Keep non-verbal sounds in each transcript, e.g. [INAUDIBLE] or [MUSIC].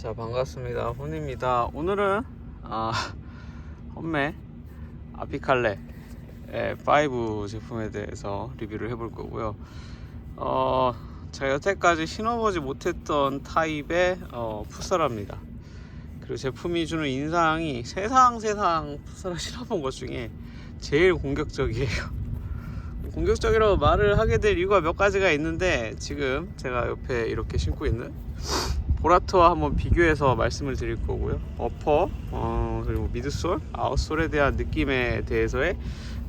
자 반갑습니다. 혼입니다. 오늘은 아, 험매 아피칼레 5 제품에 대해서 리뷰를 해볼 거고요. 어, 제가 여태까지 신어보지 못했던 타입의 어, 풋살합니다. 그리고 제품이 주는 인상이 세상 세상 풋살을 신어본 것 중에 제일 공격적이에요. [LAUGHS] 공격적이라고 말을 하게 될 이유가 몇 가지가 있는데 지금 제가 옆에 이렇게 신고 있는 보라트와 한번 비교해서 말씀을 드릴 거고요. 어퍼 어, 그리고 미드솔, 아웃솔에 대한 느낌에 대해서의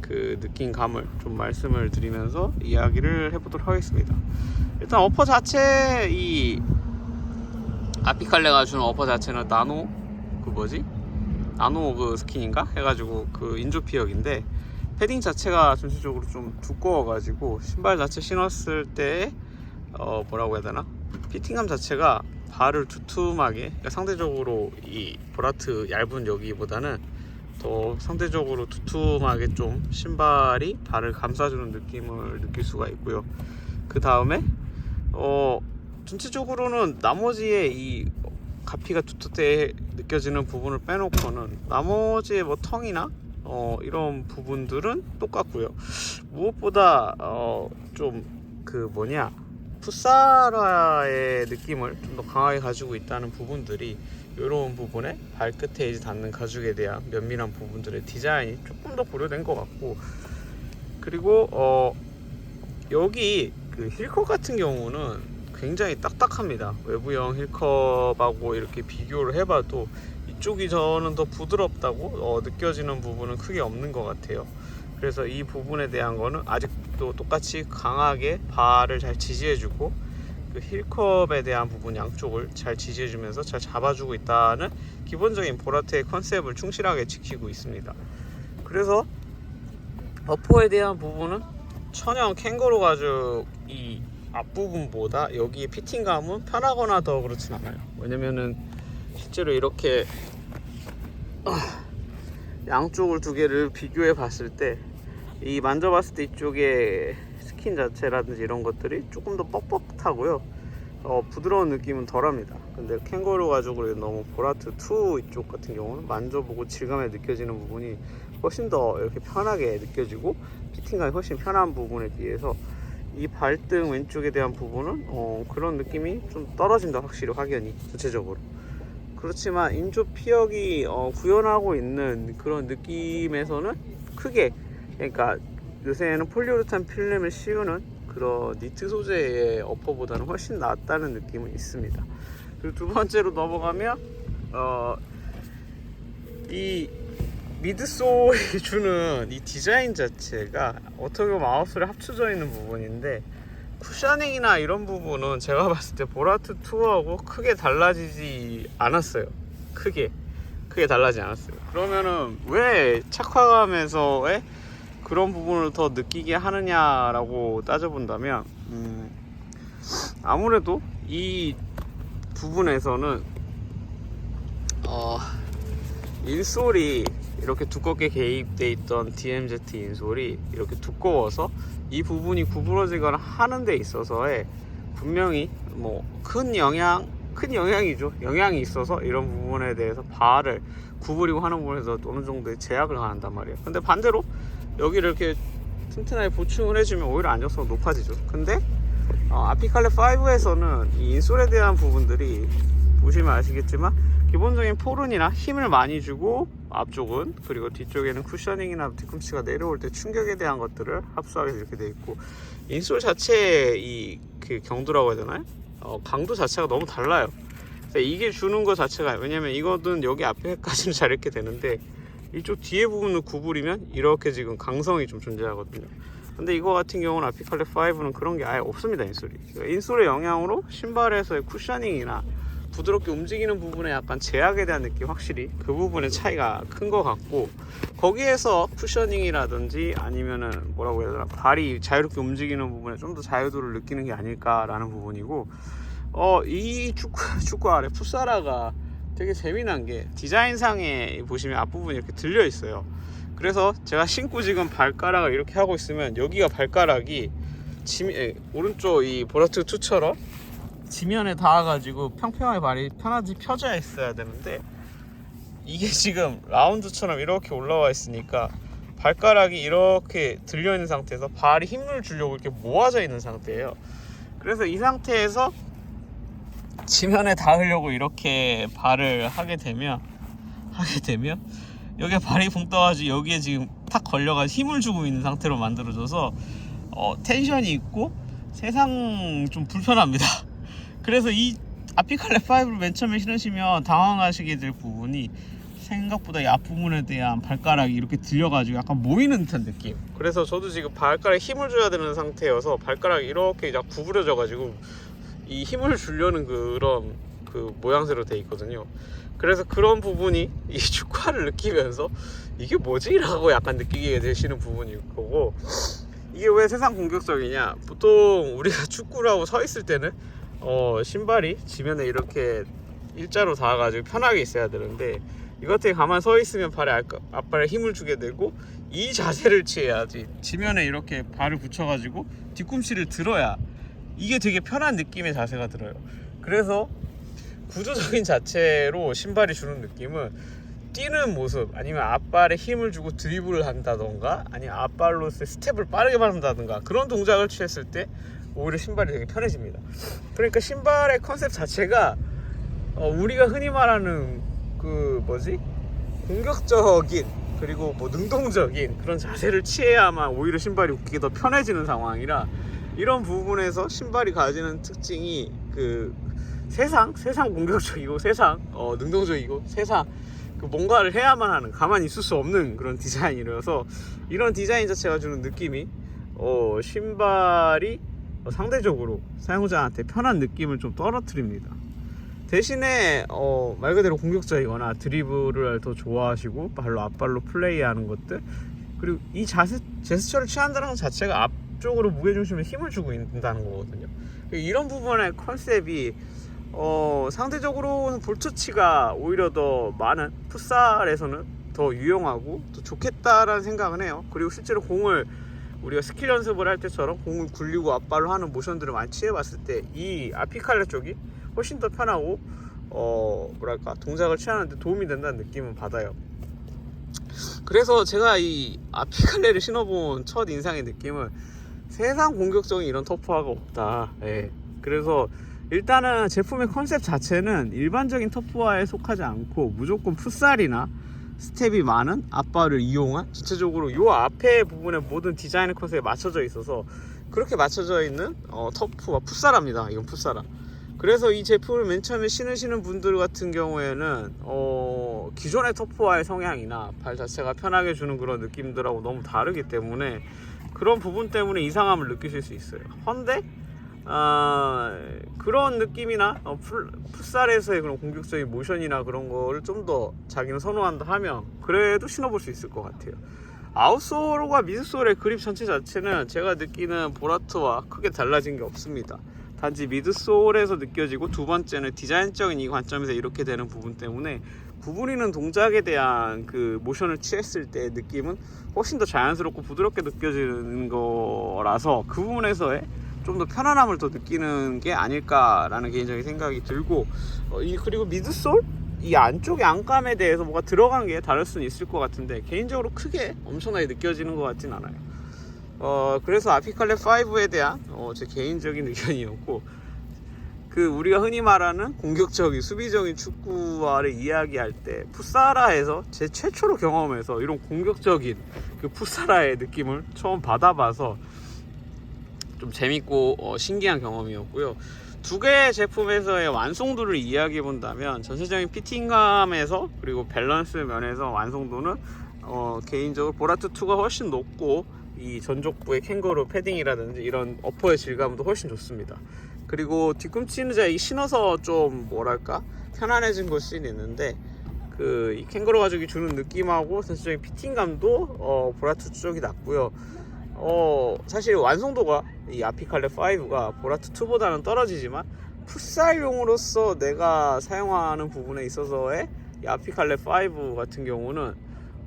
그 느낌감을 좀 말씀을 드리면서 이야기를 해보도록 하겠습니다. 일단 어퍼 자체 이 아피칼레가 주는 어퍼 자체는 나노 그 뭐지 나노 그 스킨인가 해가지고 그 인조 피혁인데 패딩 자체가 전체적으로 좀 두꺼워가지고 신발 자체 신었을 때 어, 뭐라고 해야 되나 피팅감 자체가 발을 두툼하게 그러니까 상대적으로 이 보라트 얇은 여기보다는 더 상대적으로 두툼하게 좀 신발이 발을 감싸주는 느낌을 느낄 수가 있고요. 그 다음에 어 전체적으로는 나머지의 이 가피가 두텁게 느껴지는 부분을 빼놓고는 나머지의 뭐 텅이나 어 이런 부분들은 똑같고요. 무엇보다 어 좀 그 뭐냐 풋사라의 느낌을 좀 더 강하게 가지고 있다는 부분들이 이런 부분에 발끝에 이제 닿는 가죽에 대한 면밀한 부분들의 디자인이 조금 더 고려된 것 같고 그리고 어 여기 그 힐컵 같은 경우는 굉장히 딱딱합니다. 외부형 힐컵하고 이렇게 비교를 해봐도 이쪽이 저는 더 부드럽다고 어, 느껴지는 부분은 크게 없는 것 같아요 그래서 이 부분에 대한 거는 아직도 똑같이 강하게 발을 잘 지지해주고 그 힐컵에 대한 부분 양쪽을 잘 지지해주면서 잘 잡아주고 있다는 기본적인 보라트의 컨셉을 충실하게 지키고 있습니다. 그래서 어퍼에 대한 부분은 천연 캥거루 가죽 이 앞부분보다 여기 피팅감은 편하거나 더 그렇진 않아요. 왜냐면은 실제로 이렇게 양쪽을 두 개를 비교해 봤을 때 이 만져봤을 때 이쪽에 스킨 자체라든지 이런 것들이 조금 더 뻑뻑하고요. 어, 부드러운 느낌은 덜합니다. 근데 캥거루 가죽으로 너무 보라트 2 이쪽 같은 경우는 만져보고 질감에 느껴지는 부분이 훨씬 더 이렇게 편하게 느껴지고 피팅감이 훨씬 편한 부분에 비해서 이 발등 왼쪽에 대한 부분은 어, 그런 느낌이 좀 떨어진다 확실히 확연히 전체적으로 그렇지만 인조 피혁이 어, 구현하고 있는 그런 느낌에서는 크게 그러니까 요새는 폴리우레탄 필름을 씌우는 그런 니트 소재의 어퍼보다는 훨씬 낫다는 느낌은 있습니다. 그리고 두 번째로 넘어가면 어, 이 미드솔이 [LAUGHS] 주는 이 디자인 자체가 어떻게 보면 아웃솔에 합쳐져 있는 부분인데 쿠셔닝이나 이런 부분은 제가 봤을 때 보라트 2하고 크게 달라지지 않았어요. 크게 크게 달라지지 않았어요. 그러면은 왜 착화감에서의 그런 부분을 더 느끼게 하느냐라고 따져본다면 음, 아무래도 이 부분에서는 어, 인솔이 이렇게 두껍게 개입돼 있던 DMZ 인솔이 이렇게 두꺼워서 이 부분이 구부러지거나 하는 데 있어서의 분명히 뭐 큰 영향 큰 영향이죠. 영향이 있어서 이런 부분에 대해서 발을 구부리고 하는 부분에서 어느 정도의 제약을 가한단 말이에요. 근데 반대로 여기를 이렇게 튼튼하게 보충을 해주면 오히려 안정성이 높아지죠. 근데 어, 아피칼레 5에서는 이 인솔에 대한 부분들이 보시면 아시겠지만 기본적인 포른이나 힘을 많이 주고 앞쪽은 그리고 뒤쪽에는 쿠셔닝이나 뒤꿈치가 내려올 때 충격에 대한 것들을 합수하게 이렇게 돼 있고 인솔 자체의 이 그 경도라고 해야 되나요? 어, 강도 자체가 너무 달라요. 이게 주는 것 자체가 왜냐면 이거는 여기 앞에까지는 [LAUGHS] 잘 이렇게 되는데 이쪽 뒤에 부분을 구부리면 이렇게 지금 강성이 좀 존재하거든요. 근데 이거 같은 경우는 아피칼레 5는 그런 게 아예 없습니다 인솔이. 그러니까 인솔의 영향으로 신발에서의 쿠셔닝이나 부드럽게 움직이는 부분에 약간 제약에 대한 느낌 확실히 그 부분의 차이가 큰 것 같고 거기에서 쿠셔닝이라든지 아니면은 뭐라고 해야 되나 발이 자유롭게 움직이는 부분에 좀 더 자유도를 느끼는 게 아닐까라는 부분이고 어 이 축구 [LAUGHS] 축구 아래 풋사라가 되게 재미난 게 디자인상에 보시면 앞부분이 이렇게 들려 있어요. 그래서 제가 신고 지금 발가락을 이렇게 하고 있으면 여기가 발가락이 지미, 에, 오른쪽 이 보라트 2처럼 지면에 닿아가지고 평평하게 발이 편하지 펴져 있어야 되는데 이게 지금 라운드처럼 이렇게 올라와 있으니까 발가락이 이렇게 들려 있는 상태에서 발이 힘을 주려고 이렇게 모아져 있는 상태예요. 그래서 이 상태에서 지면에 닿으려고 이렇게 발을 하게 되면 하게 되면 여기에 발이 붕 떠가지고 여기에 지금 탁 걸려가 힘을 주고 있는 상태로 만들어져서 어, 텐션이 있고 세상 좀 불편합니다. 그래서 이 아피칼레 5를 맨 처음에 신으시면 당황하시게 될 부분이 생각보다 이 앞부분에 대한 발가락이 이렇게 들려가지고 약간 모이는 듯한 느낌. 그래서 저도 지금 발가락에 힘을 줘야 되는 상태여서 발가락이 이렇게 약 구부려져가지고 이 힘을 주려는 그런 그 모양새로 돼 있거든요. 그래서 그런 부분이 [LAUGHS] 이 축구화를 느끼면서 이게 뭐지? 라고 약간 느끼게 되시는 부분일 거고 이게 왜 세상 공격적이냐 보통 우리가 축구를 하고 서 있을 때는 어 신발이 지면에 이렇게 일자로 닿아가지고 편하게 있어야 되는데 이것에 가만 서 있으면 발에 앞- 앞발에 힘을 주게 되고 이 자세를 취해야지. 지면에 이렇게 발을 붙여가지고 뒤꿈치를 들어야 이게 되게 편한 느낌의 자세가 들어요. 그래서 구조적인 자체로 신발이 주는 느낌은 뛰는 모습 아니면 앞발에 힘을 주고 드리블을 한다던가 아니면 앞발로서 스텝을 빠르게 밟는다던가 그런 동작을 취했을 때 오히려 신발이 되게 편해집니다. 그러니까 신발의 컨셉 자체가 어, 우리가 흔히 말하는 그 뭐지? 공격적인 그리고 뭐 능동적인 그런 자세를 취해야만 오히려 신발이 웃기게 더 편해지는 상황이라 이런 부분에서 신발이 가지는 특징이 그 세상 세상 공격적이고 세상 어, 능동적이고 세상 그 뭔가를 해야만 하는 가만히 있을 수 없는 그런 디자인이라서 이런 디자인 자체가 주는 느낌이 어, 신발이 어, 상대적으로 사용자한테 편한 느낌을 좀 떨어뜨립니다. 대신에 어, 말 그대로 공격적이거나 드리블을 더 좋아하시고 발로 앞발로 플레이하는 것들 그리고 이 자세 제스처를 취한다는 것 자체가 앞쪽으로 무게중심에 힘을 주고 있다는 거거든요. 이런 부분의 컨셉이 어, 상대적으로는 볼터치가 오히려 더 많은 풋살에서는 더 유용하고 더 좋겠다라는 생각은 해요. 그리고 실제로 공을 우리가 스킬 연습을 할 때처럼 공을 굴리고 앞발로 하는 모션들을 많이 취해봤을 때 이 아피칼레 쪽이 훨씬 더 편하고 어 뭐랄까 동작을 취하는데 도움이 된다는 느낌은 받아요. 그래서 제가 이 아피칼레를 신어본 첫 인상의 느낌은 세상 공격적인 이런 터프화가 없다. 예. 그래서 일단은 제품의 컨셉 자체는 일반적인 터프화에 속하지 않고 무조건 풋살이나 스텝이 많은 앞발을 이용한 전체적으로 요 앞에 부분에 모든 디자인 컨셉에 맞춰져 있어서 그렇게 맞춰져 있는 어, 터프와 풋살합니다. 이건 풋살아. 그래서 이 제품을 맨 처음에 신으시는 분들 같은 경우에는 어, 기존의 터프와의 성향이나 발 자체가 편하게 주는 그런 느낌들하고 너무 다르기 때문에 그런 부분 때문에 이상함을 느끼실 수 있어요. 헌데 아, 그런 느낌이나 어, 풀, 풋살에서의 그런 공격적인 모션이나 그런 거를 좀 더 자기는 선호한다 하면 그래도 신어볼 수 있을 것 같아요. 아웃솔과 미드솔의 그립 전체 자체는 제가 느끼는 보라트와 크게 달라진 게 없습니다. 단지 미드솔에서 느껴지고 두 번째는 디자인적인 이 관점에서 이렇게 되는 부분 때문에 구부리는 동작에 대한 그 모션을 취했을 때 느낌은 훨씬 더 자연스럽고 부드럽게 느껴지는 거라서 그 부분에서의 좀 더 편안함을 더 느끼는 게 아닐까라는 개인적인 생각이 들고 어, 이 그리고 미드솔 이 안쪽의 안감에 대해서 뭐가 들어간 게 다를 수는 있을 것 같은데 개인적으로 크게 엄청나게 느껴지는 것 같진 않아요. 어 그래서 아피칼레 5에 대한 어, 제 개인적인 의견이었고 그 우리가 흔히 말하는 공격적인 수비적인 축구화를 이야기할 때 풋사라에서 제 최초로 경험해서 이런 공격적인 그 풋사라의 느낌을 처음 받아봐서 좀 재밌고 어, 신기한 경험이었고요. 두 개의 제품에서의 완성도를 이야기해 본다면 전체적인 피팅감에서 그리고 밸런스 면에서 완성도는 어, 개인적으로 보라트 2가 훨씬 높고 이 전족부의 캥거루 패딩이라든지 이런 어퍼의 질감도 훨씬 좋습니다. 그리고 뒤꿈치는 제가 이 신어서 좀 뭐랄까 편안해진 걸 수는 있는데 그 이 캥거루 가죽이 주는 느낌하고 전체적인 피팅감도 어, 보라트 쪽이 낫고요. 어 사실 완성도가 이 아피칼레 5가 보라트 2보다는 떨어지지만 풋살용으로서 내가 사용하는 부분에 있어서의 이 아피칼레 5 같은 경우는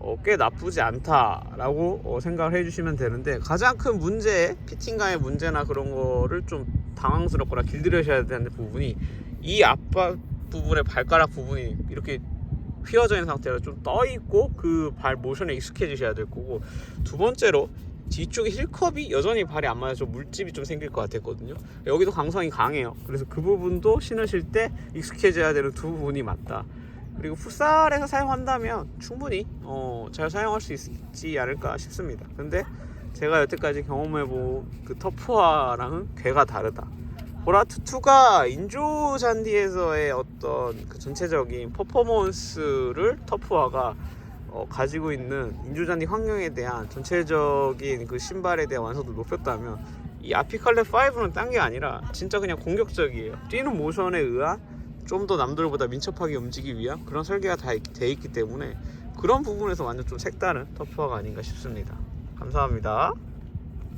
어, 꽤 나쁘지 않다라고 어, 생각을 해주시면 되는데 가장 큰 문제, 피팅감의 문제나 그런 거를 좀 당황스럽거나 길들여셔야 되는 부분이 이 앞바 부분의 발가락 부분이 이렇게 휘어져 있는 상태로 좀 떠 있고 그 발 모션에 익숙해지셔야 될 거고 두 번째로 뒤쪽에 힐컵이 여전히 발이 안 맞아서 물집이 좀 생길 것 같았거든요. 여기도 강성이 강해요. 그래서 그 부분도 신으실 때 익숙해져야 되는 두 부분이 맞다. 그리고 풋살에서 사용한다면 충분히 어, 잘 사용할 수 있지 않을까 싶습니다. 근데 제가 여태까지 경험해본 그 터프화랑은 괴가 다르다. 보라투2가 인조 잔디에서의 어떤 그 전체적인 퍼포먼스를 터프화가 어, 가지고 있는 인조 잔디 환경에 대한 전체적인 그 신발에 대한 완성도 높였다면 이 아피칼레 5는 딴 게 아니라 진짜 그냥 공격적이에요. 뛰는 모션에 의한 좀 더 남들보다 민첩하게 움직이기 위한 그런 설계가 다 돼 있기 때문에 그런 부분에서 완전 좀 색다른 터프화가 아닌가 싶습니다. 감사합니다.